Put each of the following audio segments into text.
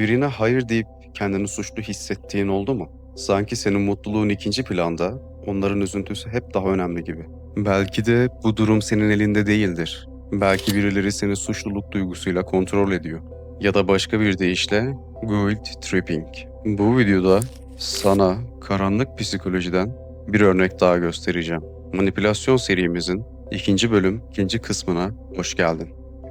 Birine hayır deyip kendini suçlu hissettiğin oldu mu? Sanki senin mutluluğun ikinci planda, onların üzüntüsü hep daha önemli gibi. Belki de bu durum senin elinde değildir. Belki birileri seni suçluluk duygusuyla kontrol ediyor. Ya da başka bir deyişle guilt tripping. Bu videoda sana karanlık psikolojiden bir örnek daha göstereceğim. Manipülasyon serimizin ikinci bölüm ikinci kısmına hoş geldin.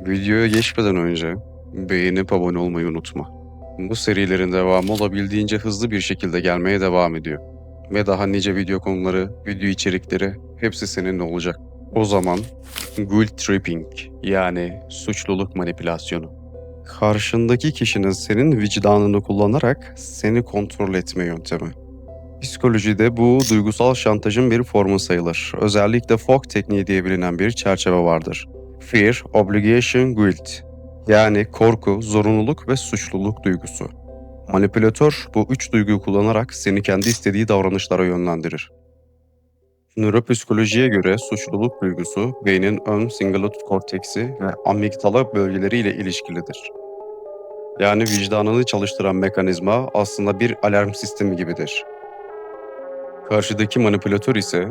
Videoya geçmeden önce beğenip abone olmayı unutma. Bu serilerin devamı olabildiğince hızlı bir şekilde gelmeye devam ediyor. Ve daha nice video konuları, video içerikleri hepsi seninle olacak. O zaman guilt tripping yani suçluluk manipülasyonu. Karşındaki kişinin senin vicdanını kullanarak seni kontrol etme yöntemi. Psikolojide bu duygusal şantajın bir formu sayılır. Özellikle FOC tekniği diye bilinen bir çerçeve vardır. Fear, Obligation, Guilt yani korku, zorunluluk ve suçluluk duygusu. Manipülatör bu üç duyguyu kullanarak seni kendi istediği davranışlara yönlendirir. Nöropsikolojiye göre suçluluk duygusu beynin ön singulat korteksi ve amigdala bölgeleriyle ilişkilidir. Yani vicdanını çalıştıran mekanizma aslında bir alarm sistemi gibidir. Karşıdaki manipülatör ise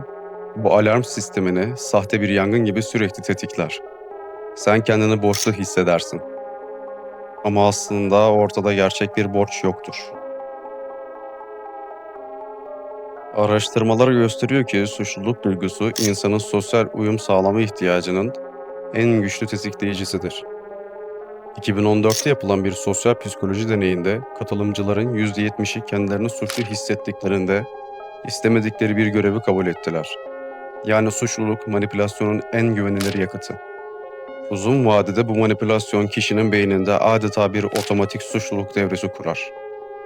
bu alarm sistemini sahte bir yangın gibi sürekli tetikler. Sen kendini borçlu hissedersin. Ama aslında ortada gerçek bir borç yoktur. Araştırmalar gösteriyor ki suçluluk duygusu insanın sosyal uyum sağlama ihtiyacının en güçlü tetikleyicisidir. 2014'te yapılan bir sosyal psikoloji deneyinde katılımcıların %70'i kendilerini suçlu hissettiklerinde istemedikleri bir görevi kabul ettiler. Yani suçluluk manipülasyonun en güvenilir yakıtı. Uzun vadede bu manipülasyon kişinin beyninde adeta bir otomatik suçluluk devresi kurar.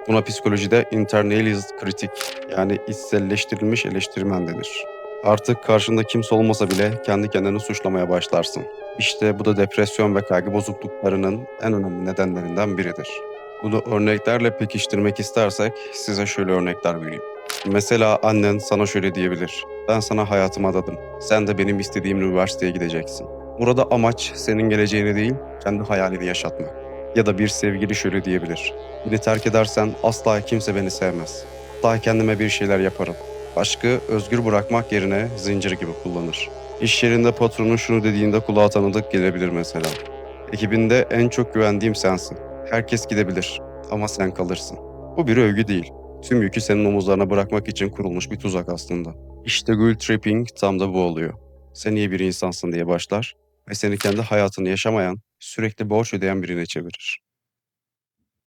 Buna psikolojide internalized kritik yani içselleştirilmiş eleştirmen denir. Artık karşında kimse olmasa bile kendi kendini suçlamaya başlarsın. İşte bu da depresyon ve kaygı bozukluklarının en önemli nedenlerinden biridir. Bunu örneklerle pekiştirmek istersek size şöyle örnekler vereyim. Mesela annen sana şöyle diyebilir. Ben sana hayatımı adadım. Sen de benim istediğim üniversiteye gideceksin. Burada amaç senin geleceğini değil, kendi hayalini yaşatmak. Ya da bir sevgili şöyle diyebilir. Beni terk edersen asla kimse beni sevmez. Daha kendime bir şeyler yaparım. Aşkı özgür bırakmak yerine zincir gibi kullanır. İş yerinde patronun şunu dediğinde kulağa tanıdık gelebilir mesela. Ekibinde en çok güvendiğim sensin. Herkes gidebilir ama sen kalırsın. Bu bir övgü değil. Tüm yükü senin omuzlarına bırakmak için kurulmuş bir tuzak aslında. İşte guilt tripping tam da bu oluyor. Sen iyi bir insansın diye başlar ve seni kendi hayatını yaşamayan, sürekli borç ödeyen birine çevirir.